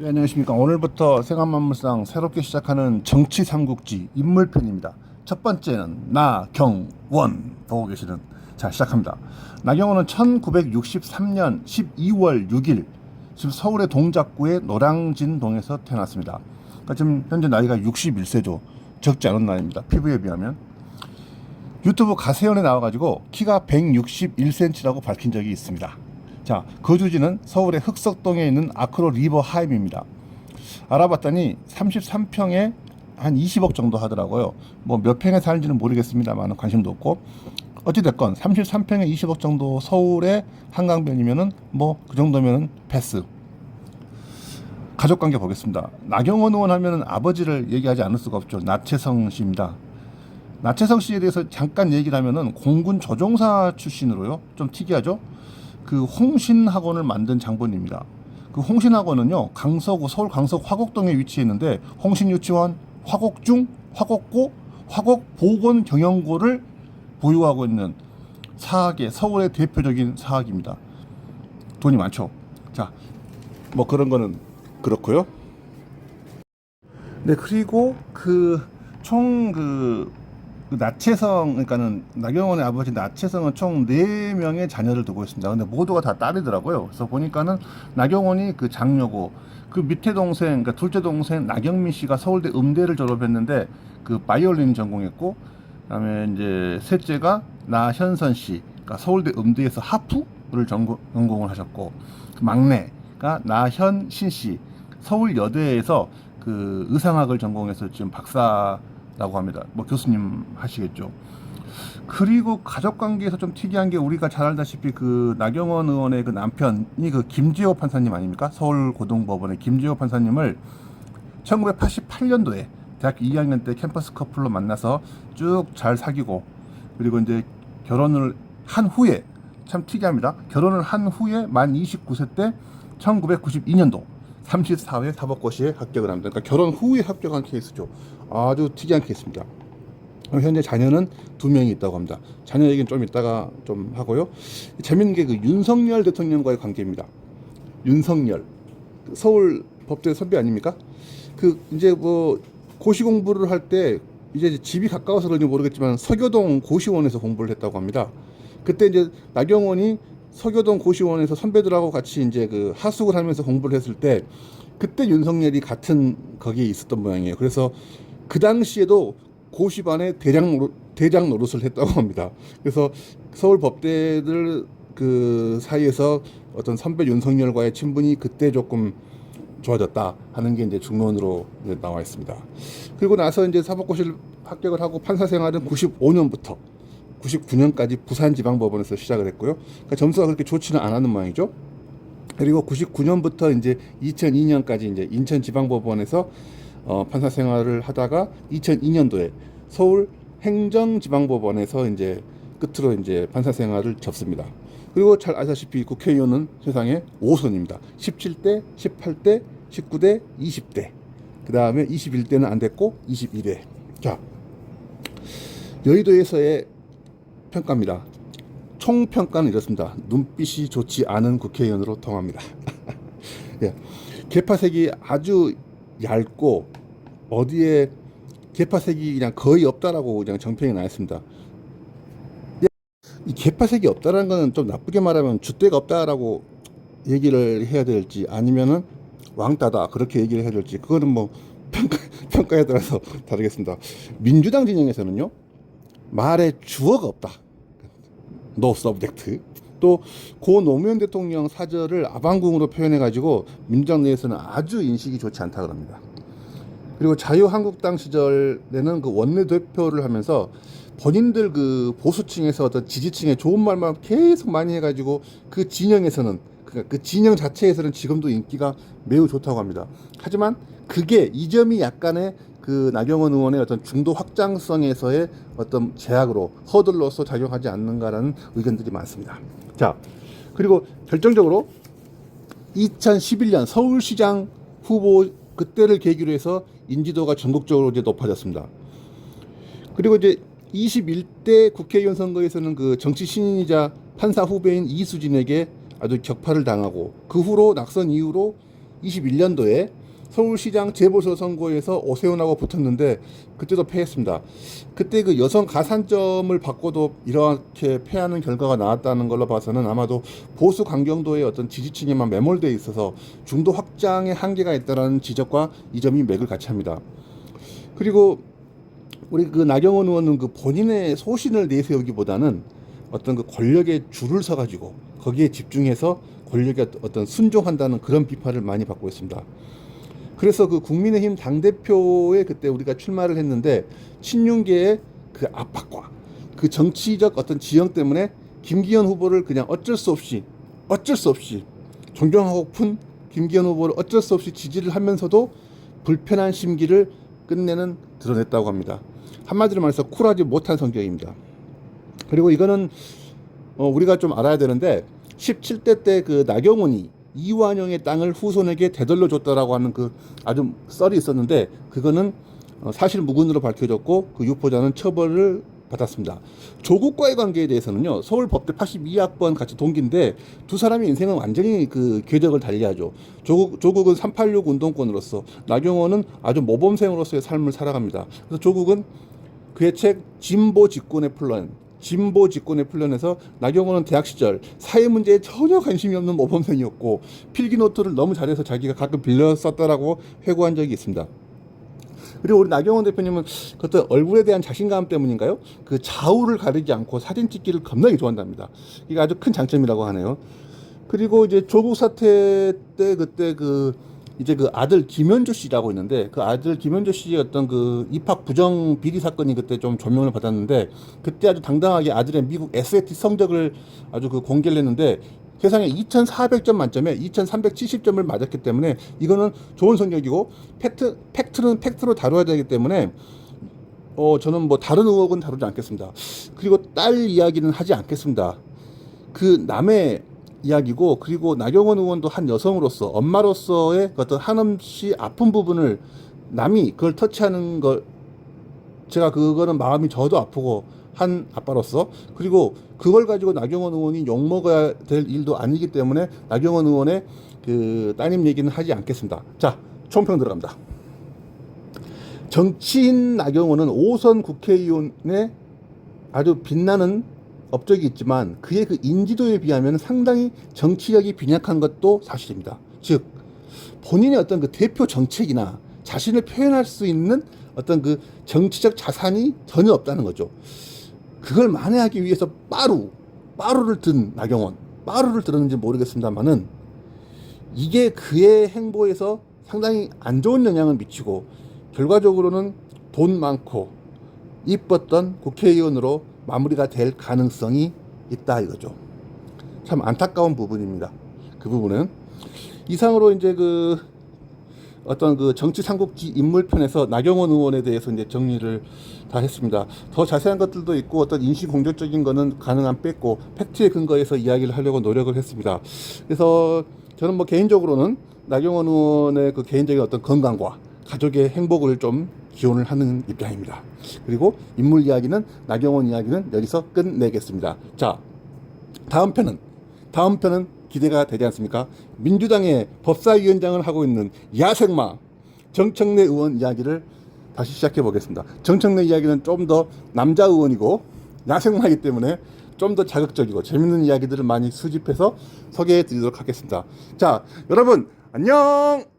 네, 안녕하십니까. 오늘부터 생활만물상 새롭게 시작하는 정치 삼국지 인물편입니다. 첫 번째는 나경원 보고 계시는 자 시작합니다. 나경원은 1963년 12월 6일 지금 서울의 동작구의 노량진동에서 태어났습니다. 그러니까 지금 현재 나이가 61세죠. 적지 않은 나이입니다. 피부에 비하면. 유튜브 가세연에 나와가지고 키가 161cm라고 밝힌 적이 있습니다. 자, 거주지는 서울의 흑석동에 있는 아크로 리버 하임입니다. 알아봤더니 33평에 한 20억 정도 하더라고요. 뭐 몇 평에 사는지는 모르겠습니다만 관심도 없고 어찌됐건 33평에 20억 정도 서울의 한강변이면은 뭐 그 정도면은 패스. 가족 관계 보겠습니다. 나경원 의원 하면은 아버지를 얘기하지 않을 수가 없죠. 나채성 씨입니다. 나채성 씨에 대해서 잠깐 얘기를 하면은 공군 조종사 출신으로요. 좀 특이하죠. 그 홍신학원을 만든 장본입니다. 그 홍신학원은요 강서구 서울 강서 화곡동에 위치해 있는데 홍신유치원, 화곡중, 화곡고, 화곡보건 경영고를 보유하고 있는 사학의 서울의 대표적인 사학입니다. 돈이 많죠. 자, 뭐 그런 거는 그렇고요. 네 그리고 그 총그 나채성 그러니까는 나경원의 아버지 나채성은 총 네명의 자녀를 두고 있습니다. 근데 모두가 다 딸이더라고요. 그래서 보니까는 나경원이 그 장녀고 그 밑에 동생 그러니까 둘째 동생 나경민 씨가 서울대 음대를 졸업했는데 그 바이올린 전공했고 그다음에 이제 셋째가 나현선 씨 그러니까 서울대 음대에서 하프를 전공, 전공을 하셨고 그 막내가 나현신 씨 서울여대에서 그 의상학을 전공해서 지금 박사 라고 합니다. 뭐 교수님 하시겠죠. 그리고 가족 관계에서 좀 특이한 게 우리가 잘 알다시피 그 나경원 의원의 그 남편이 그 김재호 판사님 아닙니까? 서울 고등법원의 김재호 판사님을 1988년도에 대학교 2학년 때 캠퍼스 커플로 만나서 쭉 잘 사귀고 그리고 이제 결혼을 한 후에 참 특이합니다. 결혼을 한 후에 만 29세 때 1992년도 34회 사법고시에 합격을 합니다. 그러니까 결혼 후에 합격한 케이스죠. 아주 특이한 케이스입니다. 현재 자녀는 두 명이 있다고 합니다. 자녀 얘기는 좀 이따가 좀 하고요. 재밌는 게 그 윤석열 대통령과의 관계입니다. 윤석열 그 서울 법대 선배 아닙니까? 그 이제 뭐 고시 공부를 할 때 이제 집이 가까워서 그런지 모르겠지만 서교동 고시원에서 공부를 했다고 합니다. 그때 이제 나경원이 서교동 고시원에서 선배들하고 같이 이제 그 하숙을 하면서 공부를 했을 때 그때 윤석열이 같은 거기에 있었던 모양이에요. 그래서 그 당시에도 고시반에 대장 대장 노릇을 했다고 합니다. 그래서 서울 법대들 그 사이에서 어떤 선배 윤석열과의 친분이 그때 조금 좋아졌다 하는 게 이제 중론으로 이제 나와 있습니다. 그리고 나서 이제 사법고시를 합격을 하고 판사 생활은 95년부터 99년까지 부산지방법원에서 시작을 했고요. 그러니까 점수가 그렇게 좋지는 않았는 모양이죠. 그리고 99년부터 이제 2002년까지 이제 인천지방법원에서 어, 판사 생활을 하다가 2002년도에 서울 행정지방법원에서 이제 끝으로 이제 판사 생활을 접습니다. 그리고 잘 아시다시피 국회의원은 세상에 5선입니다. 17대, 18대, 19대, 20대. 그 다음에 21대는 안 됐고 22대. 자, 여의도에서의 평가입니다. 총 평가는 이렇습니다. 눈빛이 좋지 않은 국회의원으로 통합니다. 예. 개파색이 아주 얇고 어디에 개파색이 그냥 거의 없다라고 그냥 정평이 나 있습니다. 이 개파색이 없다라는 거는 좀 나쁘게 말하면 줏대가 없다라고 얘기를 해야 될지 아니면은 왕따다 그렇게 얘기를 해야 될지 그거는 뭐 평가, 평가에 따라서 다르겠습니다. 민주당 진영에서는요 말에 주어가 없다. 노 서브젝트. 또고 노무현 대통령 사절을 아방궁으로 표현해 가지고 민주당 내에서는 아주 인식이 좋지 않다 그럽니다. 그리고 자유한국당 시절에는 그 원내 대표를 하면서 본인들 그 보수층에서 어떤 지지층에 좋은 말만 계속 많이 해가지고 그 진영에서는 그러니까 그 진영 자체에서는 지금도 인기가 매우 좋다고 합니다. 하지만 그게 이 점이 약간의 그 나경원 의원의 어떤 중도 확장성에서의 어떤 제약으로 허들로서 작용하지 않는가라는 의견들이 많습니다. 자 그리고 결정적으로 2011년 서울시장 후보 그때를 계기로 해서 인지도가 전국적으로 이제 높아졌습니다. 그리고 이제 21대 국회의원 선거에서는 그 정치 신인이자 판사 후배인 이수진에게 아주 격파를 당하고 그 후로 낙선 이후로 21년도에 서울시장 재보궐 선거에서 오세훈하고 붙었는데 그때도 패했습니다. 그때 그 여성 가산점을 받고도 이렇게 패하는 결과가 나왔다는 걸로 봐서는 아마도 보수 강경도의 어떤 지지층에만 매몰돼 있어서 중도 확장의 한계가 있다는 지적과 이 점이 맥을 같이 합니다. 그리고 우리 그 나경원 의원은 그 본인의 소신을 내세우기보다는 어떤 그 권력에 줄을 서가지고 거기에 집중해서 권력에 어떤 순종한다는 그런 비판을 많이 받고 있습니다. 그래서 그 국민의힘 당대표에 그때 우리가 출마를 했는데 친윤계의 그 압박과 그 정치적 어떤 지형 때문에 김기현 후보를 그냥 어쩔 수 없이 어쩔 수 없이 존경하고픈 김기현 후보를 어쩔 수 없이 지지를 하면서도 불편한 심기를 끝내는 드러냈다고 합니다. 한마디로 말해서 쿨하지 못한 성격입니다. 그리고 이거는 어, 우리가 좀 알아야 되는데 17대 때 그 나경원이 이완영의 땅을 후손에게 되돌려 줬다라고 하는 그 아주 썰이 있었는데 그거는 어, 사실 무근으로 밝혀졌고 그 유포자는 처벌을 받았습니다. 조국과의 관계에 대해서는요. 서울법대 82학번 같이 동기인데 두 사람의 인생은 완전히 그 궤적을 달리하죠. 조국 조국은 386 운동권으로서 나경원은 아주 모범생으로서의 삶을 살아갑니다. 그래서 조국은 그의 책 진보 직권의 플랜 진보 직권의 플랜에서 나경원은 대학 시절 사회 문제에 전혀 관심이 없는 모범생이었고 필기 노트를 너무 잘해서 자기가 가끔 빌려 썼다라고 회고한 적이 있습니다. 그리고 우리 나경원 대표님은 그것도 얼굴에 대한 자신감 때문인가요? 그 좌우를 가리지 않고 사진 찍기를 겁나게 좋아한답니다. 이게 아주 큰 장점이라고 하네요. 그리고 이제 조국 사태 때 그때 그 이제 그 아들 김현주 씨라고 있는데 그 아들 김현주 씨의 어떤 그 입학 부정 비리 사건이 그때 좀 조명을 받았는데 그때 아주 당당하게 아들의 미국 SAT 성적을 아주 그 공개를 했는데 세상에 2,400점 만점에 2,370점을 맞았기 때문에 이거는 좋은 성적이고 팩트 팩트는 팩트로 다뤄야 되기 때문에 어 저는 뭐 다른 의혹은 다루지 않겠습니다. 그리고 딸 이야기는 하지 않겠습니다. 그 남의 이야기고 그리고 나경원 의원도 한 여성으로서 엄마로서의 그 어떤 한없이 아픈 부분을 남이 그걸 터치하는 걸 제가 그거는 마음이 저도 아프고 한 아빠로서 그리고 그걸 가지고 나경원 의원이 욕 먹어야 될 일도 아니기 때문에 나경원 의원의 그 따님 얘기는 하지 않겠습니다. 자, 총평 들어갑니다. 정치인 나경원은 5선 국회의원의 아주 빛나는 업적이 있지만 그의 그 인지도에 비하면 상당히 정치력이 빈약한 것도 사실입니다. 즉 본인의 어떤 그 대표 정책이나 자신을 표현할 수 있는 어떤 그 정치적 자산이 전혀 없다는 거죠. 그걸 만회하기 위해서 빠루 빠루를 든 나경원 빠루를 들었는지 모르겠습니다만은 이게 그의 행보에서 상당히 안 좋은 영향을 미치고 결과적으로는 돈 많고 이뻤던 국회의원으로 마무리가 될 가능성이 있다 이거죠. 참 안타까운 부분입니다. 그 부분은 이상으로 이제 그 어떤 그 정치 삼국지 인물 편에서 나경원 의원에 대해서 이제 정리를 다 했습니다. 더 자세한 것들도 있고 어떤 인식 공격적인 거는 가능한 뺐고 팩트에 근거해서 이야기를 하려고 노력을 했습니다. 그래서 저는 뭐 개인적으로는 나경원 의원의 그 개인적인 어떤 건강과 가족의 행복을 좀 기원을 하는 입장입니다. 그리고 인물 이야기는 나경원 이야기는 여기서 끝내겠습니다. 자, 다음 편은 다음 편은 기대가 되지 않습니까? 민주당의 법사위원장을 하고 있는 야생마 정청래 의원 이야기를 다시 시작해 보겠습니다. 정청래 이야기는 좀 더 남자 의원이고 야생마이기 때문에 좀 더 자극적이고 재밌는 이야기들을 많이 수집해서 소개해 드리도록 하겠습니다. 자, 여러분 안녕.